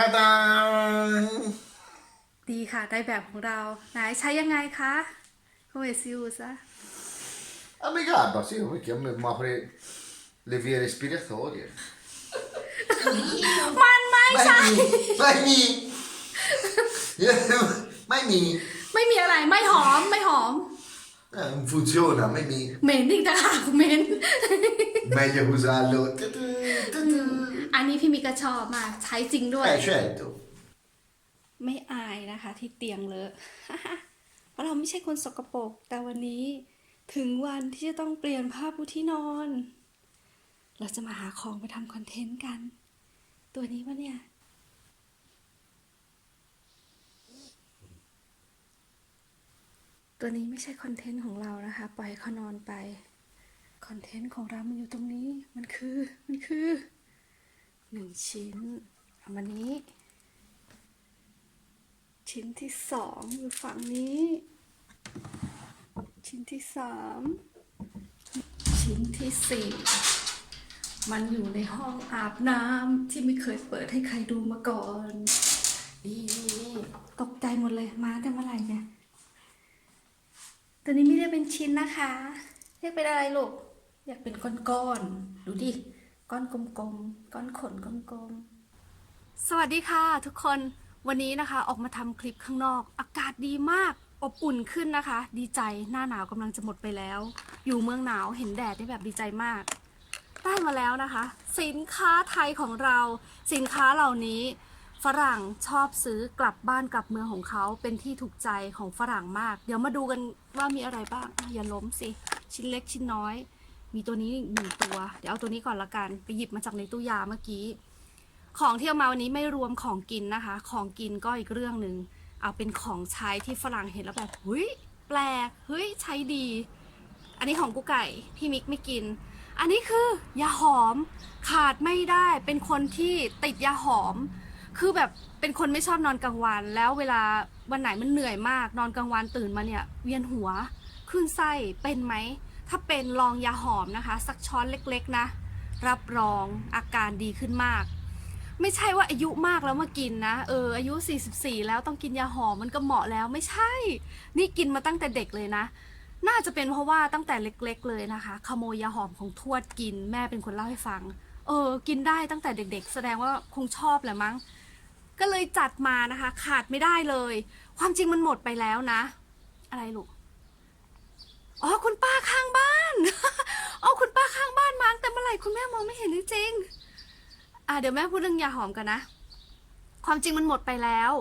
Ta-da! ดีค่ะได้แบบของเรา ไหนใช้ยังไงคะโอ้ยซิวซะ Ah, mi guarda, sì, perché a me mi apre le vie respiratorie. มันไม่ใช่ Mai mi! Mai mi! ไม่มีอะไรไม่หอมไม่หอม Eh, non funziona, mai mi! เหม็นอีกต่างหากเหม็น Meglio usarlo. อันนี้พี่มิกก็ชอบมากใช้จริงด้วย Eh, certo. ไม่อายนะคะ ที่เตียงเลอะ เพราะเราไม่ใช่คนสกปรก แต่วันนี้ถึงวันที่จะต้องเปลี่ยนผ้าปูที่นอน เราจะมาหาของไปทำคอนเทนต์กัน ตัวนี้วะเนี่ย ตัวนี้ไม่ใช่คอนเทนต์ของเรานะคะ ปล่อยเขานอนไป คอนเทนต์ของเรา มันอยู่ตรงนี้ มันคือ มันคือหนึ่งชิ้น เอามานี้ ชิ้นที่สองอยู่ฝั่งนี้ ชิ้นที่สาม ชิ้นที่สี่ มันอยู่ในห้องอาบน้ำที่ไม่เคยเปิดให้ใครดูมาก่อน นี่นี่นี่ตกใจหมดเลย มาแต่เมื่อไหร่เนี่ย ตัวนี้ไม่ได้เป็นชิ้นนะคะ เรียกเป็นอะไรลูกอยากเป็นก้อนๆ ดูดิ ก้อนกลมๆ ก้อนขนกลมๆ สวัสดีค่ะทุกคน วันนี้นะคะออกมาทำคลิปข้างนอก อากาศดีมาก อบอุ่นขึ้นนะคะ ดีใจ หน้าหนาวกำลังจะหมดไปแล้ว อยู่เมืองหนาวเห็นแดดได้แบบดีใจมากได้มาแล้วนะคะ สินค้าไทยของเรา สินค้าเหล่านี้ฝรั่งชอบซื้อกลับบ้านกลับเมืองของเขาเป็นที่ถูกใจของฝรั่งมาก เดี๋ยวมาดูกัน ว่ามีอะไรบ้างอย่าล้มสิ ชิ้นเล็กชิ้นน้อย มีตัวนี้หนึ่งตัว เดี๋ยวเอาตัวนี้ก่อนละกัน ไปหยิบมาจากในตู้ยาเมื่อกี้ ของที่เอามาวันนี้ไม่รวมของกินนะคะ ของกินก็อีกเรื่องหนึ่ง เอาเป็นของใช้ที่ฝรั่งเห็นแล้วแบบเฮ้ยแปลกเฮ้ยใช้ดี อันนี้ของกุ๊กไก่ พี่มิกไม่กิน อันนี้คือยาหอมขาดไม่ได้ เป็นคนที่ติดยาหอม คือแบบเป็นคนไม่ชอบนอนกลางวัน แล้วเวลาวันไหนมันเหนื่อยมาก นอนกลางวันตื่นมาเนี่ย เวียนหัวขึ้นไส้เป็นไหม ถ้าเป็นลองยาหอมนะคะ สักช้อนเล็กๆนะ รับรองอาการดีขึ้นมาก ไม่ใช่ว่าอายุมากแล้วมากินนะ เออ อายุ 44 แล้วต้องกินยาหอมมันก็เหมาะแล้วไม่ใช่ นี่กินมาตั้งแต่เด็กเลยนะน่าจะเป็นเพราะว่าตั้งแต่เล็กๆเลยนะคะ ขโมยยาหอมของทวดกิน แม่เป็นคนเล่าให้ฟัง เออ กินได้ตั้งแต่เด็ก ๆ แสดงว่าคงชอบแหละมั้ง ก็เลยจัดมานะคะ ขาดไม่ได้เลย ความจริงมันหมดไปแล้วนะ อะไรลูกอ๋อคุณป้าข้างบ้านอ๋อคุณป้าข้างบ้านมาตั้งแต่เมื่อไหร่คุณแม่มองไม่เห็นจริงๆอะเดี๋ยวแม่พูดเรื่องยาหอมกันนะ ความจริงมันหมดไปแล้ว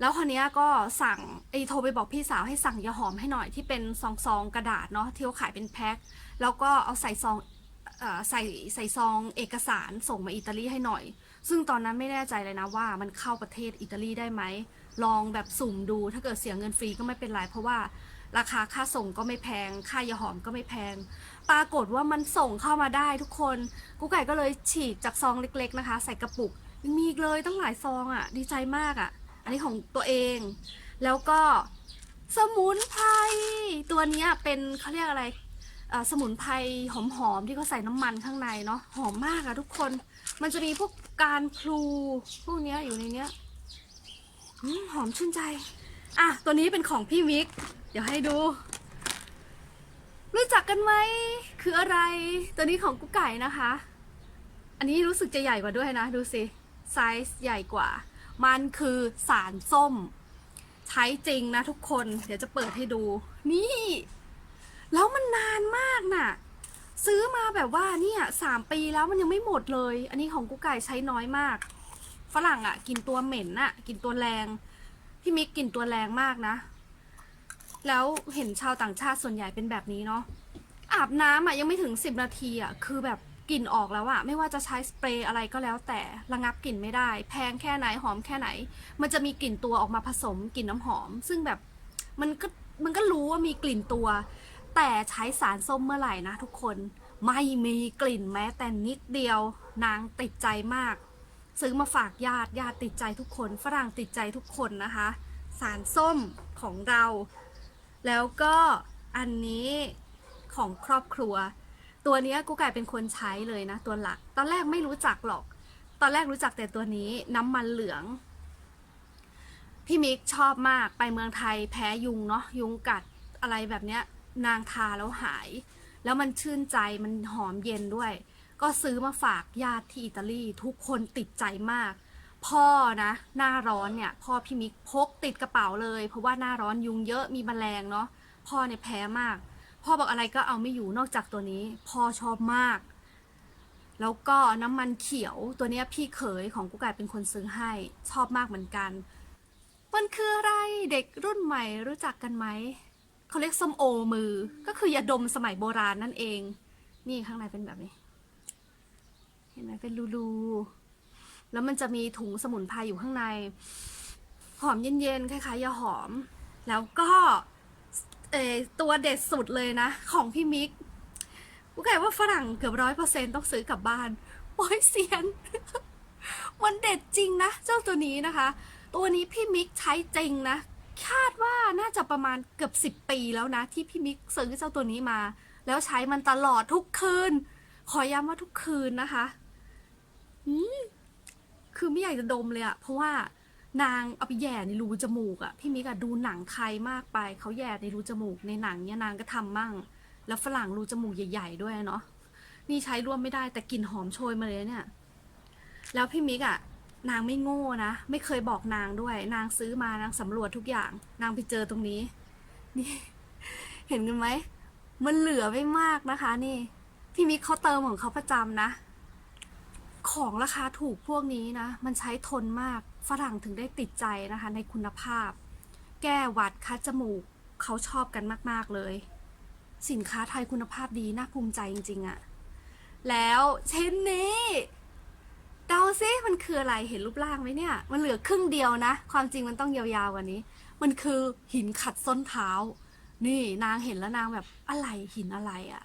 แล้วคนนี้ก็สั่งไอ้โทรไปบอกพี่สาวให้สั่งยาหอมให้หน่อยที่เป็นซองซองกระดาษเนาะที่เขาขายเป็นแพ็คแล้วก็เอาใส่ซองเออใส่ใส่ซองเอกสารส่งมาอิตาลีให้หน่อย ซึ่งตอนนั้นไม่แน่ใจเลยนะว่ามันเข้าประเทศอิตาลีได้ไหม ลองแบบสุ่มดูถ้าเกิดเสียเงินฟรีก็ไม่เป็นไร เพราะว่าราคาค่าส่งก็ไม่แพง ค่ายาหอมก็ไม่แพง ปรากฏว่ามันส่งเข้ามาได้ทุกคนกูไก่ก็เลยฉีกจากซองเล็กๆนะคะ ใส่กระปุกยังมีอีกเลยตั้งหลายซองอะ่ะ ดีใจมากอะ่ะ อันนี้ของตัวเอง แล้วก็สมุนไพรตัวนี้เป็นเขาเรียกอะไร สมุนไพรหอมๆที่เขาใส่น้ำมันข้างในเนาะหอมมากอะทุกคน มันจะมีพวกการพลูพวกเนี้ยอยู่ในเนี้ยหอมชื่นใจ อะ ตัวนี้เป็นของพี่มิก เดี๋ยวให้ดู รู้จักกันไหม คืออะไร ตัวนี้ของกุ๊กไก่นะคะ อันนี้รู้สึกจะใหญ่กว่าด้วยนะ ดูสิ ไซส์ใหญ่กว่า มันคือสารส้ม ใช้จริงนะทุกคน เดี๋ยวจะเปิดให้ดู นี่ แล้วมันนานมากน่ะ ซื้อมาแบบว่าเนี่ยสามปีแล้วมันยังไม่หมดเลย อันนี้ของกุ๊กไก่ใช้น้อยมาก ฝรั่งอะ่ะ กินตัวเหม็นอะ่ะ กินตัวแรงพี่มิกกินตัวแรงมากนะ แล้วเห็นชาวต่างชาติส่วนใหญ่เป็นแบบนี้เนาะอาบน้ำอะยังไม่ถึง10นาทีอะคือแบบกลิ่นออกแล้วอะไม่ว่าจะใช้สเปรย์อะไรก็แล้วแต่ระงับกลิ่นไม่ได้ แพงแค่ไหนหอมแค่ไหน มันจะมีกลิ่นตัวออกมาผสมกลิ่นน้ำหอม ซึ่งแบบมันก็มันก็รู้ว่ามีกลิ่นตัว แต่ใช้สารส้มเมื่อไหร่นะทุกคนไม่มีกลิ่นแม้แต่นิดเดียวนางติดใจมาก ซื้อมาฝากญาติญาติติดใจทุกคน ฝรั่งติดใจทุกคนนะคะ สารส้มของเรา แล้วก็อันนี้ของครอบครัว ตัวนี้กูไก่เป็นคนใช้เลยนะ ตัวหลัก ตอนแรกไม่รู้จักหรอก ตอนแรกรู้จักแต่ตัวนี้น้ำมันเหลือง พี่มิกชอบมากไปเมืองไทยแพ้ยุงเนาะยุงกัดอะไรแบบเนี้ย นางทาแล้วหาย แล้วมันชื่นใจมันหอมเย็นด้วย ก็ซื้อมาฝากญาติที่อิตาลีทุกคนติดใจมาก พ่อนะ หน้าร้อนเนี่ย พ่อพี่มิกพกติดกระเป๋าเลย เพราะว่าหน้าร้อนยุงเยอะมีแมลงเนาะพ่อเนี่ยแพ้มาก พ่อบอกอะไรก็เอาไม่อยู่นอกจากตัวนี้ พ่อชอบมาก แล้วก็น้ำมันเขียวตัวนี้พี่เขยของกุ๊กไก่เป็นคนซื้อให้ชอบมากเหมือนกันมันคืออะไรเด็กรุ่นใหม่รู้จักกันไหม เขาเรียกส้มโอมือ ก็คือยาดมสมัยโบราณนั่นเอง นี่ข้างในเป็นแบบนี้ เห็นไหมเป็นรูๆแล้วมันจะมีถุงสมุนไพรอยู่ข้างใน หอมเย็นๆคล้ายๆยาหอม แล้วก็เอตัวเด็ดสุดเลยนะ ของพี่มิกกูไก่ว่าฝรั่งเกือบร้อยเปอร์เซ็นต้องซื้อกลับบ้านโอ้ยเสียน มันเด็ดจริงนะ เจ้าตัวนี้นะคะ ตัวนี้พี่มิกใช้จริงนะ คาดว่าน่าจะประมาณเกือบสิบปีแล้วนะ ที่พี่มิกซื้อเจ้าตัวนี้มา แล้วใช้มันตลอดทุกคืน ขอย้ำว่าทุกคืนนะคะอืมคือไม่อยากจะดมเลยอะเพราะว่านางเอาไปแย่ในรูจมูกอะพี่มิกอะดูหนังไทยมากไปเขาแย่ในรูจมูกในหนังเนี่ยนางก็ทำมั่ง แล้วฝรั่งรูจมูกใหญ่ ๆ ด้วยเนาะนี่ใช้ร่วมไม่ได้แต่กลิ่นหอมโชยมาเลยเนี่ย แล้วพี่มิกอะ นางไม่โง่นะ ไม่เคยบอกนางด้วย นางซื้อมานางสำรวจทุกอย่าง นางไปเจอตรงนี้ นี่ เห็นกันไหม มันเหลือไม่มากนะคะ นี่ พี่มิกเขาเติมของเขาประจำนะ ของราคาถูกพวกนี้นะ มันใช้ทนมาก ฝรั่งถึงได้ติดใจนะคะ ในคุณภาพ แก้หวัดคัดจมูก เขาชอบกันมาก ๆ เลย สินค้าไทยคุณภาพดี น่าภูมิใจจริงๆอะแล้วเช่นนี้ เดาซิมันคืออะไรเห็นรูปร่างไหมเนี่ย มันเหลือครึ่งเดียวนะ ความจริงมันต้องยาวๆกว่านี้ มันคือหินขัดส้นเท้า นี่นางเห็นแล้วนางแบบอะไรหินอะไรอะ่ะ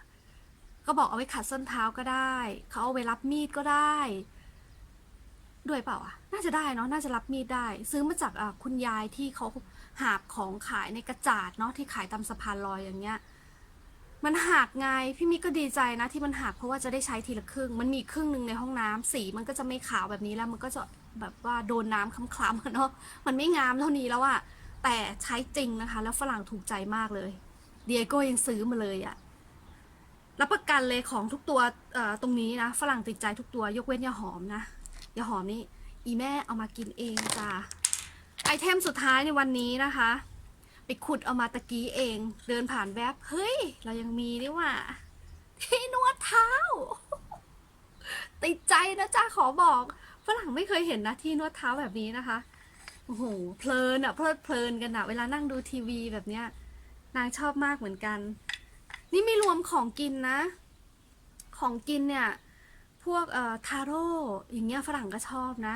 ก็บอกเอาไว้ขัดส้นเท้าก็ได้เขาเอาไว้รับมีดก็ได้ ด้วยเปล่าอะ น่าจะได้เนาะน่าจะรับมีดได้ ซื้อมาจากคุณยายที่เขาหาบของขายในกระจาดเนาะที่ขายตามสะพานลอยอย่างเงี้ย มันหักไงพี่มิกก็ดีใจนะที่มันหักเพราะว่าจะได้ใช้ทีละครึ่ง มันมีครึ่งหนึ่งในห้องน้ำสีมันก็จะไม่ขาวแบบนี้แล้วมันก็จะแบบว่าโดนน้ำคล้ำๆเนาะมันไม่งามเท่านี้แล้วอะแต่ใช้จริงนะคะ แล้วฝรั่งถูกใจมากเลยเดียโก้ยังซื้อมาเลยอะรับประกันเลยของทุกตัวตรงนี้นะฝรั่งติดใจทุกตัวยกเว้นยาหอมนะยาหอมนี่อีแม่เอามากินเองจ้าไอเทมสุดท้ายในวันนี้นะคะ ขุดเอามาตะกี้เอง เดินผ่านแวบเฮ้ย เรายังมีนี่ว่า ที่นวดเท้า ติดใจนะจ้าขอบอกฝรั่งไม่เคยเห็นนะที่นวดเท้าแบบนี้นะคะโอ้โหเพลินอะเพลิดเพลินกันอะเวลานั่งดูทีวีแบบเนี้ย นางชอบมากเหมือนกัน นี่ไม่รวมของกินนะ ของกินเนี่ย พวกเอ่อทาโร่อย่างเงี้ยฝรั่งก็ชอบนะ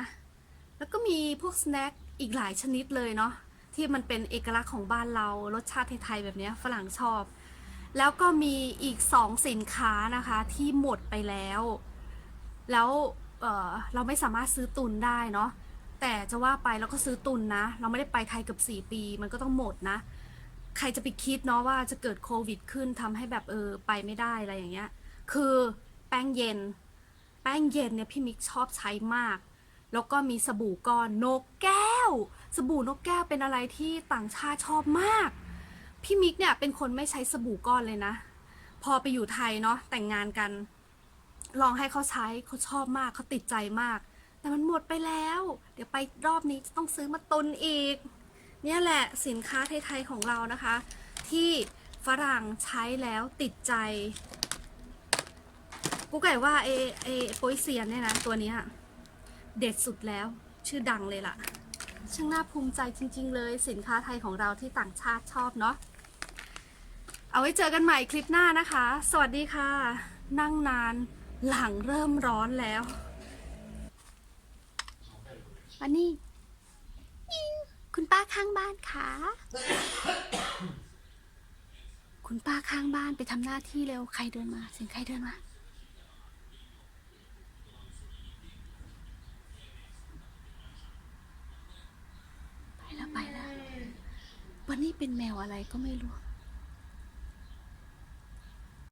แล้วก็มีพวกสแน็คอีกหลายชนิดเลยเนาะ ที่มันเป็นเอกลักษณ์ของบ้านเรา รสชาติไทยๆแบบนี้ฝรั่งชอบ แล้วก็มีอีกสองสินค้านะคะที่หมดไปแล้ว แล้วเเราไม่สามารถซื้อตุนได้เนาะแต่จะว่าไปเราก็ซื้อตุนนะ เราไม่ได้ไปไทยเกือบ4ปี มันก็ต้องหมดนะ ใครจะไปคิดเนาะว่าจะเกิดโควิดขึ้นทำให้แบบเออไปไม่ได้อะไรอย่างเงี้ย คือแป้งเย็น แป้งเย็นเนี่ยพี่มิกชอบใช้มาก แล้วก็มีสบู่ก้อนนกแก้ ว สบู่นกแก้วเป็นอะไรที่ต่างชาติชอบมาก พี่มิกเนี่ยเป็นคนไม่ใช้สบู่ก้อนเลยนะ พอไปอยู่ไทยเนาะแต่งงานกัน ลองให้เขาใช้เขาชอบมากเขาติดใจมาก แต่มันหมดไปแล้ว เดี๋ยวไปรอบนี้จะต้องซื้อมาตุนอีก เนี่ยแหละสินค้าไทยๆของเรานะคะ ที่ฝรั่งใช้แล้วติดใจกูไก่ว่าเอเอโปยเซียนเนี่ยนะตัวนี้เด็ดสุดแล้วชื่อดังเลยล่ะ ช่างน่าภูมิใจจริง ๆ เลยสินค้าไทยของเราที่ต่างชาติชอบเนาะเอาไว้เจอกันใหม่คลิปหน้านะคะ สวัสดีค่ะ นั่งนานหลังเริ่มร้อนแล้วอันนี้คุณป้าข้างบ้านคะคุณป้าข้างบ้านไปทำหน้าที่เร็วใครเดินมาเสียงใครเดินมา ไปแล้วไปแล้ว วันนี้ เป็นแมวอะไรก็ไม่รู้